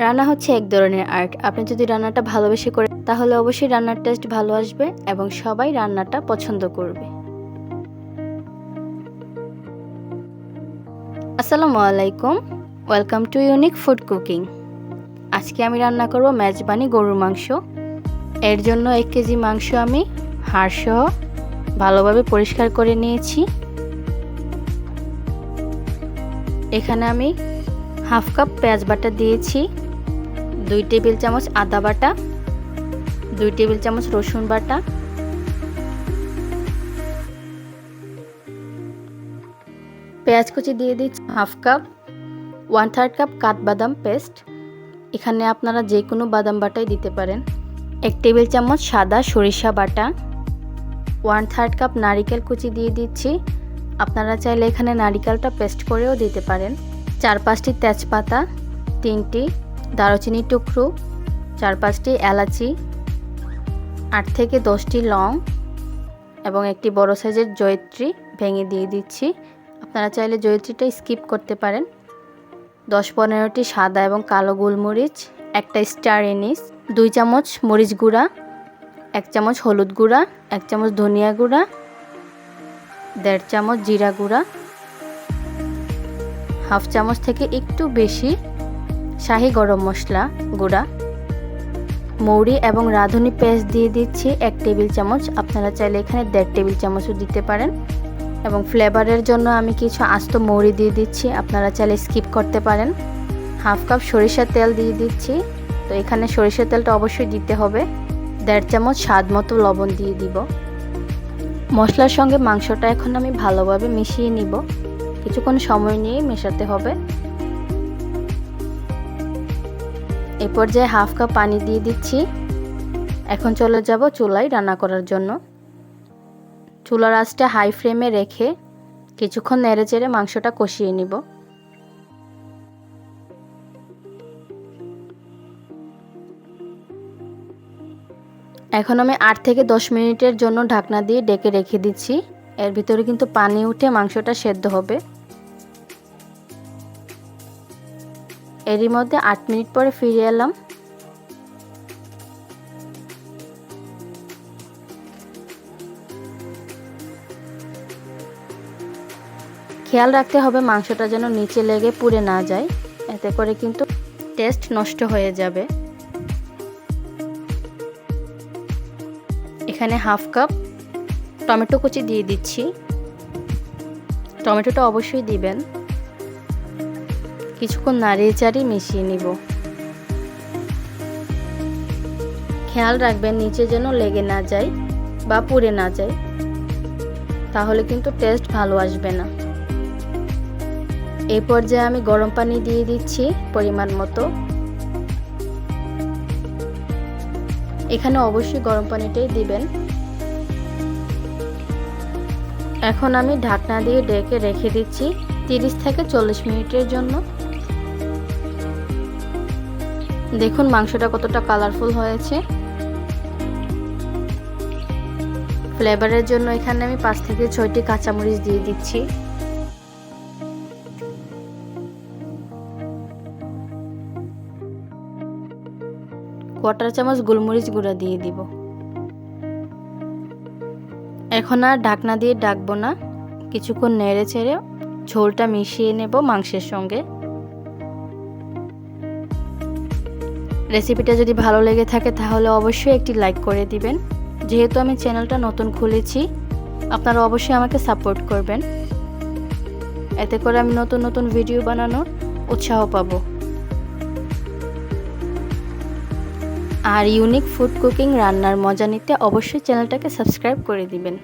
রান্না হচ্ছে এক ধরনের আর্ট। আপনি যদি রান্নাটা ভালোবেসে করে তাহলে অবশ্যই রান্নার টেস্ট ভালো আসবে এবং সবাই রান্নাটা পছন্দ করবে। আসসালামু আলাইকুম। Welcome to unique food cooking আজকে আমি রান্না করব মেজবানি গরুর মাংস। এর জন্য এক কেজি মাংস আমি হাড়সহ ভালোভাবে পরিষ্কার করে নিয়েছি। এখানে আমি হাফ কাপ পেঁয়াজ বাটা দিয়েছি, দুই টেবিল চামচ আদা বাটা, দুই টেবিল চামচ রসুন বাটা, পেঁয়াজ কুচি দিয়ে দিচ্ছি half cup, one third cup কাঠবাদাম পেস্ট। এখানে আপনারা যে কোনো বাদাম বাটাই দিতে পারেন। এক টেবিল চামচ সাদা সরিষা বাটা, ওয়ান থার্ড কাপ নারিকেল কুচি দিয়ে দিচ্ছি। আপনারা চাইলে এখানে নারিকেলটা পেস্ট করেও দিতে পারেন। চার পাঁচটি তেজপাতা, তিনটি দারুচিনি টুকরো চার পাঁচটি এলাচি, আট থেকে দশটি লং এবং একটি বড় সাইজের জয়ত্রী ভেঙে দিয়ে দিচ্ছি। আপনারা চাইলে জয়ত্রীটা স্কিপ করতে পারেন। দশ পনেরোটি সাদা এবং কালো গোলমরিচ, একটা স্টার এনিস, দুই চামচ মরিচ গুঁড়া, এক চামচ হলুদ গুঁড়া, এক চামচ ধনিয়া গুঁড়া, দেড় চামচ জিরা গুঁড়া হাফ চামচ থেকে একটু বেশি শাহি গরম মশলা গুঁড়া, মৌরি এবং রাঁধুনি পেস্ট দিয়ে দিচ্ছি এক টেবিল চামচ। আপনারা চাইলে এখানে দেড় টেবিল চামচও দিতে পারেন। এবং ফ্লেভারের জন্য আমি কিছু আস্ত মৌরি দিয়ে দিচ্ছি। আপনারা চাইলে স্কিপ করতে পারেন। হাফ কাপ সরিষার তেল দিয়ে দিচ্ছি। তো এখানে সরিষার তেলটা অবশ্যই দিতে হবে। দেড় চামচ স্বাদ মতো লবণ দিয়ে দিব। মশলার সঙ্গে মাংসটা এখন আমি ভালোভাবে মিশিয়ে নিব। কিছুক্ষণ সময় নিয়ে মেশাতে হবে। এই পর্যায়ে হাফ কাপ পানি দিয়ে দিচ্ছি। এখন চলে যাব চুলায় রান্না করার জন্য। চুলার আঁচটা হাই ফ্লেমে রেখে কিছুক্ষণ নেড়ে চেড়ে মাংসটা কষিয়ে নিব। এখন আমি আট থেকে দশ মিনিটের জন্য ঢাকনা দিয়ে ডেকে রেখে দিচ্ছি। এর ভিতরে কিন্তু পানি উঠে মাংসটা সেদ্ধ হবে। এরই মধ্যে আট মিনিট পরে ফিরে এলাম। খেয়াল রাখতে হবে মাংসটা যেন নিচে লেগে পুড়ে না যায়, এতে করে কিন্তু টেস্ট নষ্ট হয়ে যাবে। এখানে হাফ কাপ টমেটো কুচি দিয়ে দিচ্ছি। টমেটোটা অবশ্যই দিবেন। কিছুক্ষণ নাড়িয়ে চাড়িয়ে মিশিয়ে নিব। খেয়াল রাখবেন নিচে যেন লেগে না যায় বা পুড়ে না যায়, তাহলে কিন্তু টেস্ট ভালো আসবে না। এই পর্যায়ে আমি গরম পানি দিয়ে দিচ্ছি পরিমাণ মতো। এখানে অবশ্যই গরম পানিটাই দিবেন। এখন আমি ঢাকনা দিয়ে ডেকে রেখে দিচ্ছি তিরিশ থেকে চল্লিশ মিনিটের জন্য। দেখুন, মাংসটা কতটা কালারফুল হয়েছে। ফ্লেভারের জন্য এখানে আমি পাঁচ থেকে ছয়টি কাঁচামরিচ দিয়ে দিচ্ছি। কোয়াটার চামচ গোলমরিচ গুঁড়া দিয়ে দিব। এখন আর ঢাকনা দিয়ে ডাকবো না। কিছুক্ষণ নেড়ে ছেড়ে ঝোলটা মিশিয়ে নেব মাংসের সঙ্গে। রেসিপিটা যদি ভালো লেগে থাকে তাহলে অবশ্যই একটি লাইক করে দিবেন। যেহেতু আমি চ্যানেলটা নতুন খুলেছি, আপনারা অবশ্যই আমাকে সাপোর্ট করবেন। এতে করে আমি নতুন নতুন ভিডিও বানানোর উৎসাহ পাবো। আর ইউনিক ফুড কুকিং রান্নার মজা নিতে অবশ্যই চ্যানেলটাকে সাবস্ক্রাইব করে দিবেন।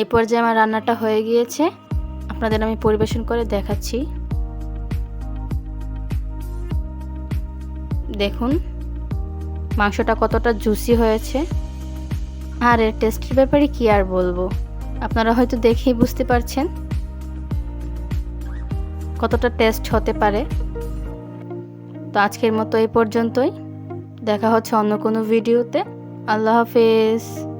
এই পর্যায়ে আমার রান্নাটা হয়ে গিয়েছে। আপনাদের আমি পরিবেশন করে দেখাচ্ছি। দেখুন, মাংসটা কতটা জুসি হয়েছে। আর এর টেস্টের ব্যাপারে কি আর বলব? আপনারা হয়তো দেখেই বুঝতে পারছেন কতটা টেস্ট হতে পারে। তো আজকের মতো এই পর্যন্তই। দেখা হচ্ছে অন্য কোনো ভিডিওতে আল্লাহ হাফেজ।